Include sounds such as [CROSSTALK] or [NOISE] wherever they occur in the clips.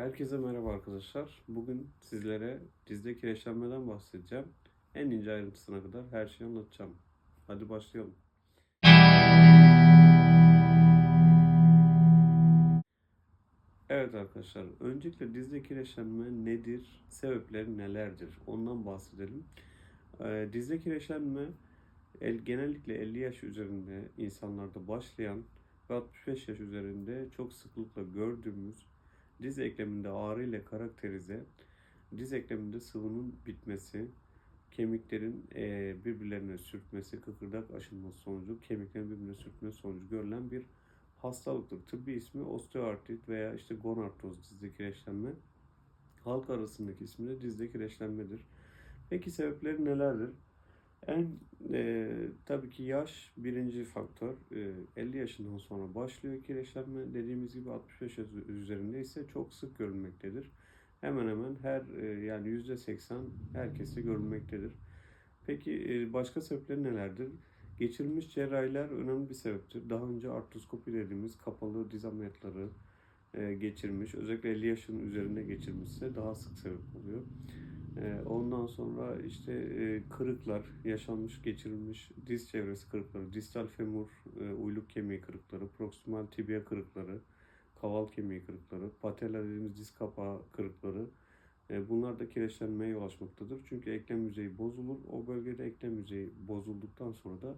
Herkese merhaba arkadaşlar. Bugün sizlere dizde kireçlenmeden bahsedeceğim. En ince ayrıntısına kadar her şeyi anlatacağım. Hadi başlayalım. Evet arkadaşlar, öncelikle dizde kireçlenme nedir, sebepleri nelerdir ondan bahsedelim. Ee, dizde kireçlenme el, genellikle 50 yaş üzerinde insanlarda başlayan ve 65 yaş üzerinde çok sıklıkla gördüğümüz diz ekleminde ağrı ile karakterize, diz ekleminde sıvının bitmesi, kemiklerin eee, birbirlerine sürtmesi, kıkırdak aşınması sonucu kemiklerin birbirine sürtmesi sonucu görülen bir hastalıktır. Tıbbi ismi osteoartrit veya işte gonartroz dizde kireçlenme. Halk arasındaki ismi de dizde kireçlenmedir. Peki sebepleri nelerdir? En e, tabii ki yaş birinci faktör. E, 50 yaşından sonra başlıyor kireçlenme. Dediğimiz gibi 65 yaş üzerinde ise çok sık görülmektedir. Hemen hemen her e, yani %80 herkeste görülmektedir. Peki e, başka sebepleri nelerdir? Geçirilmiş cerrahiler önemli bir sebeptir. Daha önce artroskopi dediğimiz kapalı diz ameliyatları e, geçirmiş, özellikle 50 yaşın üzerinde geçirmişse daha sık sebep oluyor. E, ondan sonra işte e, kırıklar, yaşanmış, geçirilmiş diz çevresi kırıkları, distal femur, e, uyluk kemiği kırıkları, proksimal tibia kırıkları, kaval kemiği kırıkları, patella dediğimiz diz kapağı kırıkları, e, bunlar da kireçlenmeye yol açmaktadır. Çünkü eklem yüzeyi bozulur. O bölgede eklem yüzeyi bozulduktan sonra da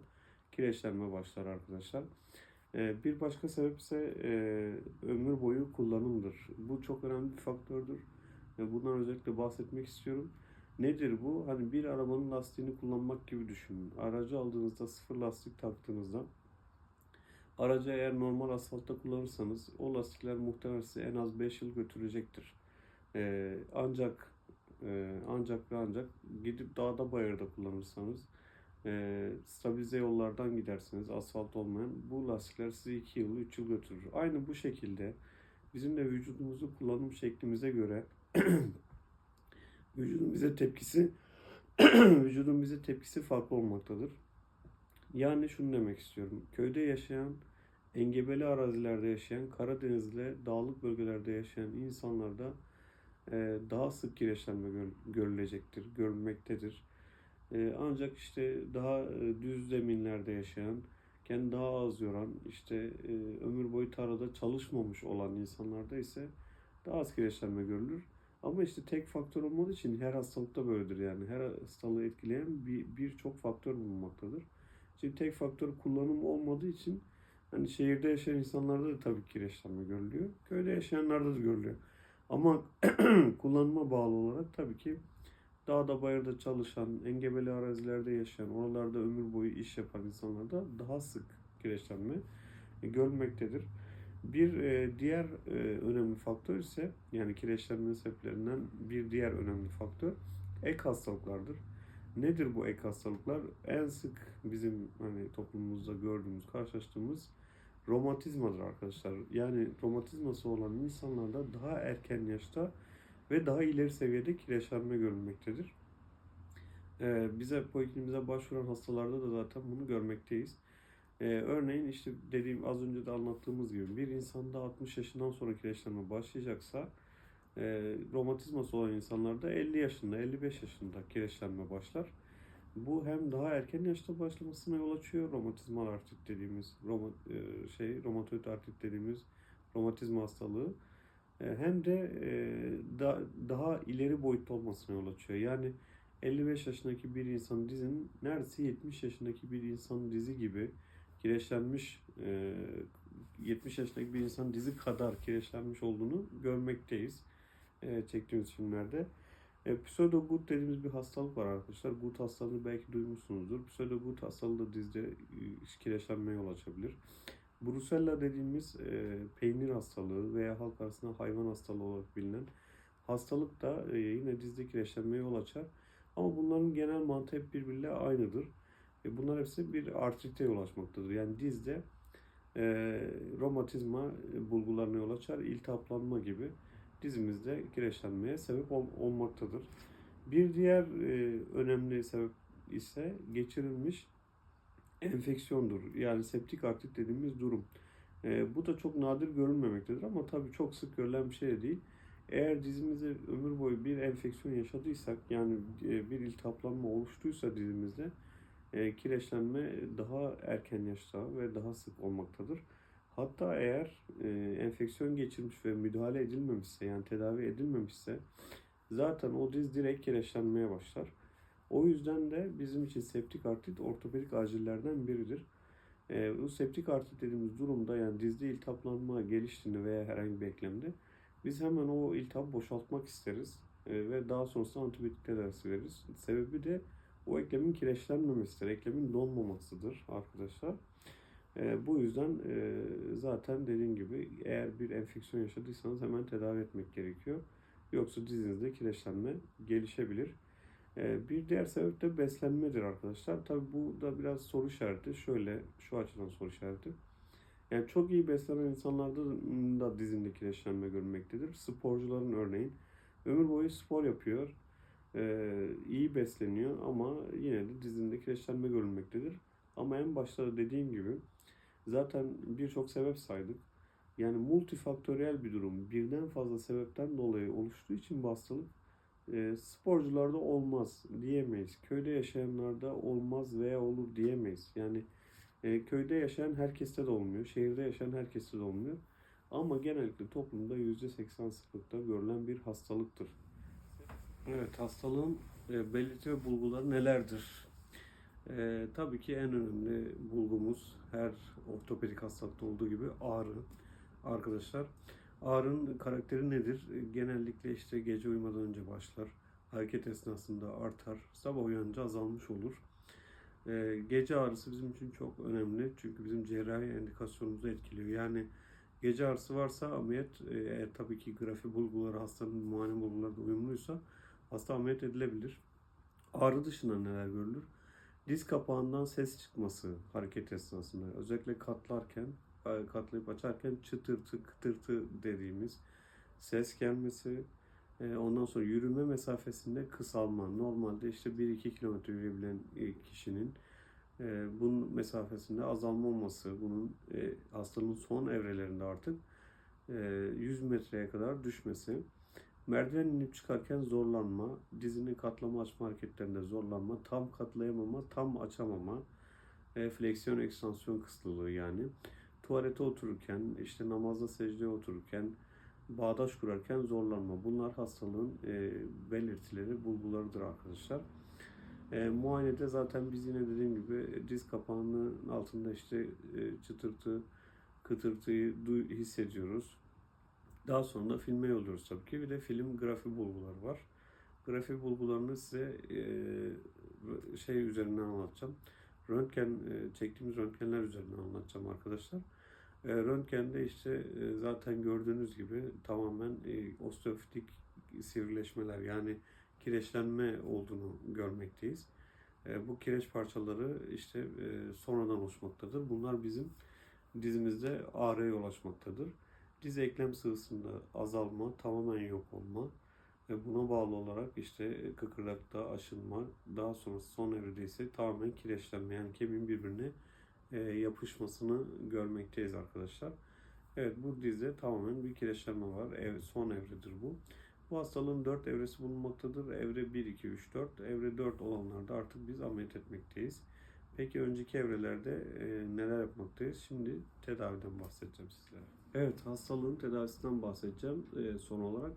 kireçlenme başlar arkadaşlar. Bir başka sebep ise ömür boyu kullanımdır. Bu çok önemli bir faktördür. E, bundan özellikle bahsetmek istiyorum. Nedir bu? Hani bir arabanın lastiğini kullanmak gibi düşünün. Aracı aldığınızda sıfır lastik taktığınızda aracı eğer normal asfaltta kullanırsanız o lastikler muhtemelen size en az 5 yıl götürecektir. E, ancak e, ancak ve ancak gidip dağda bayırda kullanırsanız e, stabilize yollardan giderseniz asfalt olmayan bu lastikler sizi 2 yıl 3 yıl götürür. Aynı bu şekilde bizim de vücudumuzu kullanım şeklimize göre [CLEARS THROAT] vücudun bize tepkisi [CLEARS THROAT] vücudun bize tepkisi farklı olmaktadır. Yani şunu demek istiyorum. Köyde yaşayan, engebeli arazilerde yaşayan, Karadeniz'le dağlık bölgelerde yaşayan insanlarda e, daha sık kireçlenme gör- görülecektir, görülmektedir. E, ancak işte daha e, düz zeminlerde yaşayan, kendi daha az yoran, işte e, ömür boyu tarlada çalışmamış olan insanlarda ise daha az kireçlenme görülür. Ama işte tek faktör olmadığı için her hastalıkta böyledir yani. Her hastalığı etkileyen bir birçok faktör bulunmaktadır. Şimdi tek faktör kullanım olmadığı için hani şehirde yaşayan insanlarda da tabii kireçlenme görülüyor. Köyde yaşayanlarda da görülüyor. Ama [CLEARS THROAT] kullanıma bağlı olarak tabii ki dağda bayırda çalışan, engebeli arazilerde yaşayan, oralarda ömür boyu iş yapan insanlarda daha sık kireçlenme e, görülmektedir. Bir e, diğer e, önemli faktör ise yani kireçlenme sebeplerinden bir diğer önemli faktör ek hastalıklardır. Nedir bu ek hastalıklar? En sık bizim hani toplumumuzda gördüğümüz, karşılaştığımız romatizmadır arkadaşlar. Yani romatizması olan insanlarda daha erken yaşta ve daha ileri seviyede kireçlenme görülmektedir. Ee, bize polikliniğimize başvuran hastalarda da zaten bunu görmekteyiz. Ee, örneğin işte dediğim az önce de anlattığımız gibi bir insanda 60 yaşından sonra kireçlenme başlayacaksa e, romatizması olan insanlarda 50 yaşında, 55 yaşında kireçlenme başlar. Bu hem daha erken yaşta başlamasına yol açıyor. Romatizmal artrit dediğimiz, roma, e, şey, romatoid artrit dediğimiz romatizma hastalığı. E, hem de e, da, daha ileri boyutta olmasına yol açıyor. Yani 55 yaşındaki bir insanın dizinin neredeyse 70 yaşındaki bir insanın dizi gibi kireçlenmiş e, 70 yaşındaki bir insanın dizi kadar kireçlenmiş olduğunu görmekteyiz e, çektiğimiz filmlerde. E, pseudogut dediğimiz bir hastalık var arkadaşlar. Gut hastalığını belki duymuşsunuzdur. Pseudogut hastalığı da dizde e, kireçlenmeye yol açabilir. Brusella dediğimiz e, peynir hastalığı veya halk arasında hayvan hastalığı olarak bilinen hastalık da e, yine dizde kireçlenmeye yol açar. Ama bunların genel mantığı hep birbiriyle aynıdır. E, bunlar hepsi bir artrite yol açmaktadır. Yani dizde e, romatizma e, bulgularına yol açar, iltihaplanma gibi dizimizde kireçlenmeye sebep ol- olmaktadır. Bir diğer e, önemli sebep ise geçirilmiş enfeksiyondur. Yani septik artrit dediğimiz durum. E, bu da çok nadir görülmemektedir ama tabii çok sık görülen bir şey de değil. Eğer dizimizde ömür boyu bir enfeksiyon yaşadıysak yani e, bir iltihaplanma oluştuysa dizimizde e, kireçlenme daha erken yaşta ve daha sık olmaktadır. Hatta eğer e, enfeksiyon geçirmiş ve müdahale edilmemişse yani tedavi edilmemişse zaten o diz direkt kireçlenmeye başlar. O yüzden de bizim için septik artrit ortopedik acillerden biridir. E, bu septik artrit dediğimiz durumda yani dizde iltihaplanma geliştiğinde veya herhangi bir eklemde biz hemen o iltihabı boşaltmak isteriz E, ve daha sonrasında antibiyotik tedavisi veririz. Sebebi de o eklemin kireçlenmemesidir, eklemin donmamasıdır arkadaşlar. E, bu yüzden e, zaten dediğim gibi eğer bir enfeksiyon yaşadıysanız hemen tedavi etmek gerekiyor. Yoksa dizinizde kireçlenme gelişebilir. E, bir diğer sebep de beslenmedir arkadaşlar. Tabi bu da biraz soru işareti. Şöyle şu açıdan soru işareti. Yani çok iyi beslenen insanlarda da dizinde kireçlenme görülmektedir. Sporcuların örneğin ömür boyu spor yapıyor. E, iyi besleniyor ama yine de dizinde kireçlenme görülmektedir. Ama en başta da dediğim gibi zaten birçok sebep saydık. Yani multifaktöriyel bir durum. Birden fazla sebepten dolayı oluştuğu için bu hastalık e, sporcularda olmaz diyemeyiz. Köyde yaşayanlarda olmaz veya olur diyemeyiz. Yani e, köyde yaşayan herkeste de olmuyor. Şehirde yaşayan herkeste de olmuyor. Ama genellikle toplumda %80 sıklıkta görülen bir hastalıktır. Evet, hastalığın e, belirti ve bulguları nelerdir? E, tabii ki en önemli bulgumuz her ortopedik hastalıkta olduğu gibi ağrı arkadaşlar. Ağrının karakteri nedir? E, Genellikle işte gece uyumadan önce başlar. Hareket esnasında artar. Sabah uyanınca azalmış olur. E, gece ağrısı bizim için çok önemli. Çünkü bizim cerrahi endikasyonumuzu etkiliyor. Yani gece ağrısı varsa ameliyat e, eğer tabii ki grafi bulguları hastanın muayene bulguları uyumluysa hasta ameliyat edilebilir. Ağrı dışında neler görülür? Diz kapağından ses çıkması hareket esnasında. Özellikle katlarken, e, katlayıp açarken çıtırtı, kıtırtı dediğimiz ses gelmesi. e, Ondan sonra yürüme mesafesinde kısalma. Normalde işte 1-2 kilometre yürüyebilen e, kişinin bunun mesafesinde azalma olması, bunun hastalığın son evrelerinde artık e, 100 metreye kadar düşmesi. Merdiven inip çıkarken zorlanma, dizini katlama açma hareketlerinde zorlanma, tam katlayamama, tam açamama, e, fleksiyon ekstansiyon kısıtlılığı yani. Tuvalete otururken, işte namazda secdeye otururken, bağdaş kurarken zorlanma. Bunlar hastalığın e, belirtileri, bulgularıdır arkadaşlar. E, muayenede zaten biz yine dediğim gibi diz kapağının altında işte e, çıtırtı, kıtırtıyı hissediyoruz. Daha sonra da filme yolluyoruz tabii ki. Bir de film grafi bulguları var. Grafi bulgularını size e, şey üzerinden anlatacağım. Röntgen, e, çektiğimiz röntgenler üzerinden anlatacağım arkadaşlar. E, röntgende işte e, zaten gördüğünüz gibi tamamen e, osteofitik sivrileşmeler yani kireçlenme olduğunu görmekteyiz. E, bu kireç parçaları işte e, sonradan oluşmaktadır. Bunlar bizim dizimizde ağrıya yol açmaktadır. Diz eklem sıvısında azalma, tamamen yok olma ve buna bağlı olarak işte kıkırdakta aşınma, daha sonra son evrede ise tamamen kireçlenme yani kemiğin birbirine e, yapışmasını görmekteyiz arkadaşlar. Evet bu dizde tamamen bir kireçlenme var. Ev, son evredir bu. Bu hastalığın 4 evresi bulunmaktadır. Evre 1, 2, 3, 4. Evre 4 olanlarda artık biz ameliyat etmekteyiz. Peki önceki evrelerde e, neler yapmaktayız? Şimdi tedaviden bahsedeceğim sizlere. Evet hastalığın tedavisinden bahsedeceğim e, son olarak.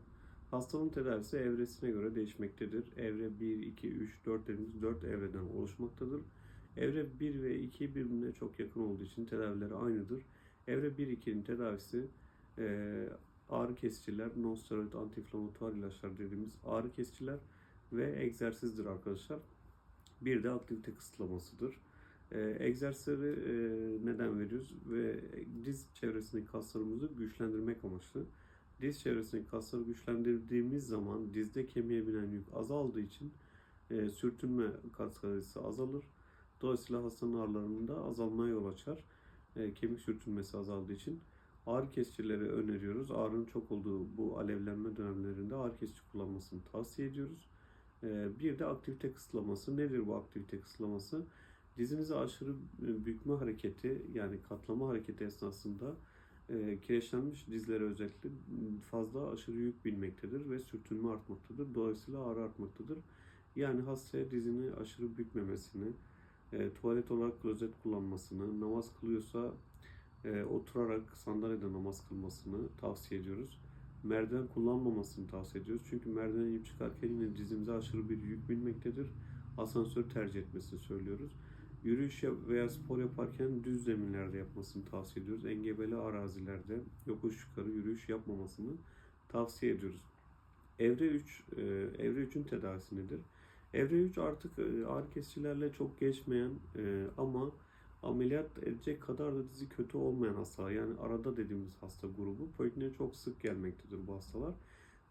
Hastalığın tedavisi evresine göre değişmektedir. Evre 1, 2, 3, 4 dediğimiz 4 evreden oluşmaktadır. Evre 1 ve 2 birbirine çok yakın olduğu için tedavileri aynıdır. Evre 1-2'nin tedavisi e, ağrı kesiciler, nonsteroid antiinflamatuar ilaçlar dediğimiz ağrı kesiciler ve egzersizdir arkadaşlar. Bir de aktivite kısıtlamasıdır. E, egzersizleri neden veriyoruz? Ve diz çevresindeki kaslarımızı güçlendirmek amaçlı. Diz çevresindeki kasları güçlendirdiğimiz zaman dizde kemiğe binen yük azaldığı için e, sürtünme kas sayısı azalır. Dolayısıyla hastanın ağrılarında azalmaya yol açar. E, kemik sürtünmesi azaldığı için ağrı kesicileri öneriyoruz. Ağrının çok olduğu bu alevlenme dönemlerinde ağrı kesici kullanmasını tavsiye ediyoruz. E, bir de aktivite kısıtlaması. Nedir bu aktivite kısıtlaması? Dizinizi aşırı bükme hareketi yani katlama hareketi esnasında e, kireçlenmiş dizlere özellikle fazla aşırı yük binmektedir ve sürtünme artmaktadır. Dolayısıyla ağrı artmaktadır. Yani hastaya dizini aşırı bükmemesini, e, tuvalet olarak klozet kullanmasını, namaz kılıyorsa e, oturarak sandalyede namaz kılmasını tavsiye ediyoruz. Merdiven kullanmamasını tavsiye ediyoruz. Çünkü merdiven inip çıkarken yine dizimize aşırı bir yük binmektedir. Asansör tercih etmesini söylüyoruz. Yürüyüş veya spor yaparken düz zeminlerde yapmasını tavsiye ediyoruz. Engebeli arazilerde yokuş yukarı yürüyüş yapmamasını tavsiye ediyoruz. Evre 3, e, evre 3'ün tedavisi nedir? Evre 3 artık e, ağrı kesicilerle çok geçmeyen e, ama ameliyat edecek kadar da dizi kötü olmayan hastalar. Yani arada dediğimiz hasta grubu. Polikliniğe çok sık gelmektedir bu hastalar.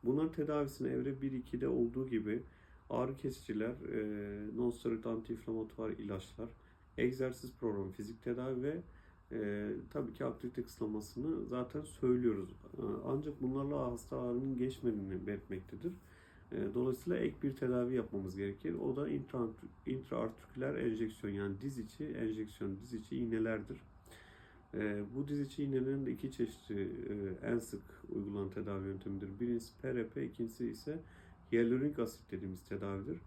Bunların tedavisini evre 1-2'de olduğu gibi ağrı kesiciler, e, non-steroid antiinflamatuar ilaçlar, egzersiz programı, fizik tedavi ve e, tabii ki aktivite kısıtlamasını zaten söylüyoruz. E, Ancak bunlarla hasta ağrının geçmediğini belirtmektedir. E, Dolayısıyla ek bir tedavi yapmamız gerekir. O da intra, intraartiküler enjeksiyon yani diz içi enjeksiyon, diz içi iğnelerdir. E, bu diz içi iğnelerin de iki çeşidi e, en sık uygulanan tedavi yöntemidir. Birincisi PRP, ikincisi ise hyaluronik asit dediğimiz tedavidir.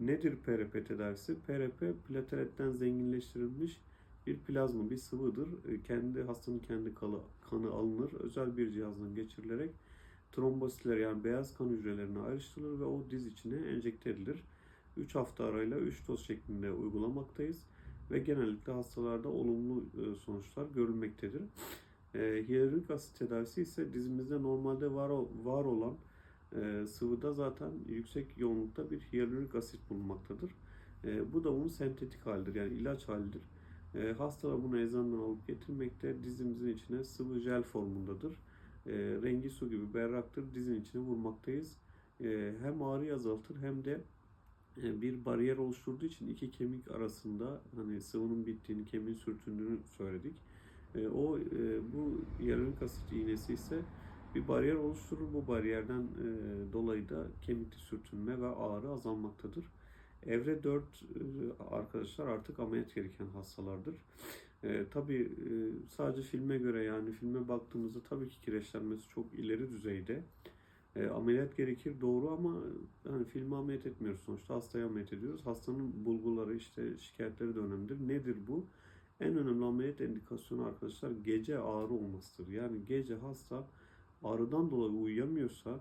Nedir PRP tedavisi? PRP plateletten zenginleştirilmiş bir plazma, bir sıvıdır. E, Kendi hastanın kendi kanı, alınır. Özel bir cihazdan geçirilerek trombositler yani beyaz kan hücrelerine ayrıştırılır ve o diz içine enjekte edilir. 3 hafta arayla 3 doz şeklinde uygulamaktayız ve genellikle hastalarda olumlu e, sonuçlar görülmektedir. E, hyaluronik asit tedavisi ise dizimizde normalde var, var olan e, sıvıda zaten yüksek yoğunlukta bir hyaluronik asit bulunmaktadır. E, bu da bunun sentetik halidir yani ilaç halidir. E, hastalar bunu eczaneden alıp getirmekte dizimizin içine sıvı jel formundadır. E, rengi su gibi berraktır. Dizin içine vurmaktayız. E, hem ağrıyı azaltır hem de e, bir bariyer oluşturduğu için iki kemik arasında hani sıvının bittiğini, kemiğin sürtündüğünü söyledik. E, o e, bu hyaluronik asit iğnesi ise bir bariyer oluşturur. Bu bariyerden e, dolayı da kemikte sürtünme ve ağrı azalmaktadır. Evre 4 e, arkadaşlar artık ameliyat gereken hastalardır. E, tabii e, sadece filme göre yani filme baktığımızda tabii ki kireçlenmesi çok ileri düzeyde. E, ameliyat gerekir doğru ama hani filmi ameliyat etmiyoruz sonuçta hastayı ameliyat ediyoruz. Hastanın bulguları işte şikayetleri de önemlidir. Nedir bu? En önemli ameliyat indikasyonu arkadaşlar gece ağrı olmasıdır. Yani gece hasta ağrıdan dolayı uyuyamıyorsa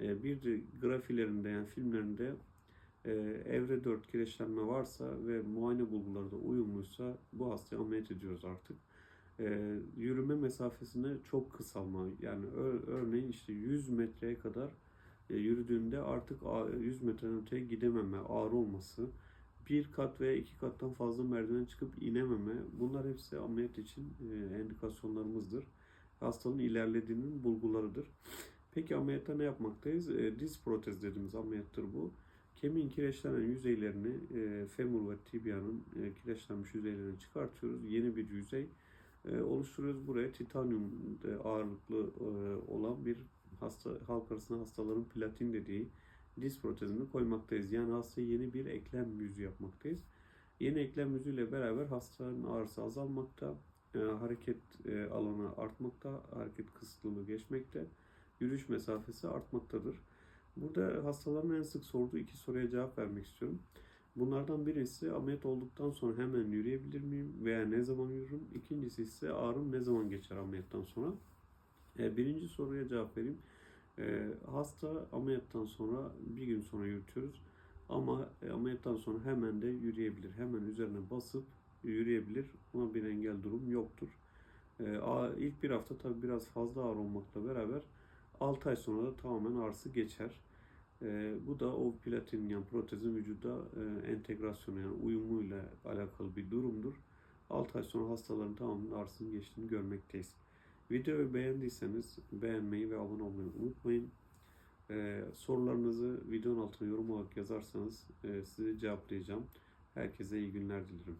e, bir de grafilerinde yani filmlerinde e, evre 4 kireçlenme varsa ve muayene bulguları da uyumluysa bu hastayı ameliyat ediyoruz artık. E, yürüme mesafesine çok kısalma yani ö- örneğin işte 100 metreye kadar e, yürüdüğünde artık a- 100 metreden öteye gidememe, ağrı olması, bir kat veya iki kattan fazla merdiven çıkıp inememe bunlar hepsi ameliyat için e, endikasyonlarımızdır. Hastalığın ilerlediğinin bulgularıdır. Peki ameliyatta ne yapmaktayız? E, diz protez dediğimiz ameliyattır bu. Kemiğin kireçlenen yüzeylerini e, femur ve tibianın e, kireçlenmiş yüzeylerini çıkartıyoruz. Yeni bir yüzey e, oluşturuyoruz. Buraya titanyum e, ağırlıklı e, olan bir hasta halk arasında hastaların platin dediği diz protezini koymaktayız. Yani hastaya yeni bir eklem yüzü yapmaktayız. Yeni eklem yüzüyle beraber hastanın ağrısı azalmakta, e, hareket e, alanı artmakta, hareket kısıtlılığı geçmekte, yürüyüş mesafesi artmaktadır. Burada hastaların en sık sorduğu iki soruya cevap vermek istiyorum. Bunlardan birisi ameliyat olduktan sonra hemen yürüyebilir miyim veya ne zaman yürürüm? İkincisi ise ağrım ne zaman geçer ameliyattan sonra? E, birinci soruya cevap vereyim. E, hasta ameliyattan sonra bir gün sonra yürütüyoruz. Ama e, ameliyattan sonra hemen de yürüyebilir. Hemen üzerine basıp yürüyebilir. Buna bir engel durum yoktur. E, a- ilk bir hafta tabii biraz fazla ağrı olmakla beraber 6 ay sonra da tamamen ağrısı geçer. E, bu da o platin yani protezin vücuda e, entegrasyonu yani uyumuyla alakalı bir durumdur. 6 ay sonra hastaların tamamen ağrısının geçtiğini görmekteyiz. Videoyu beğendiyseniz beğenmeyi ve abone olmayı unutmayın. Ee, sorularınızı videonun altına yorum olarak yazarsanız e, size cevaplayacağım. Herkese iyi günler dilerim.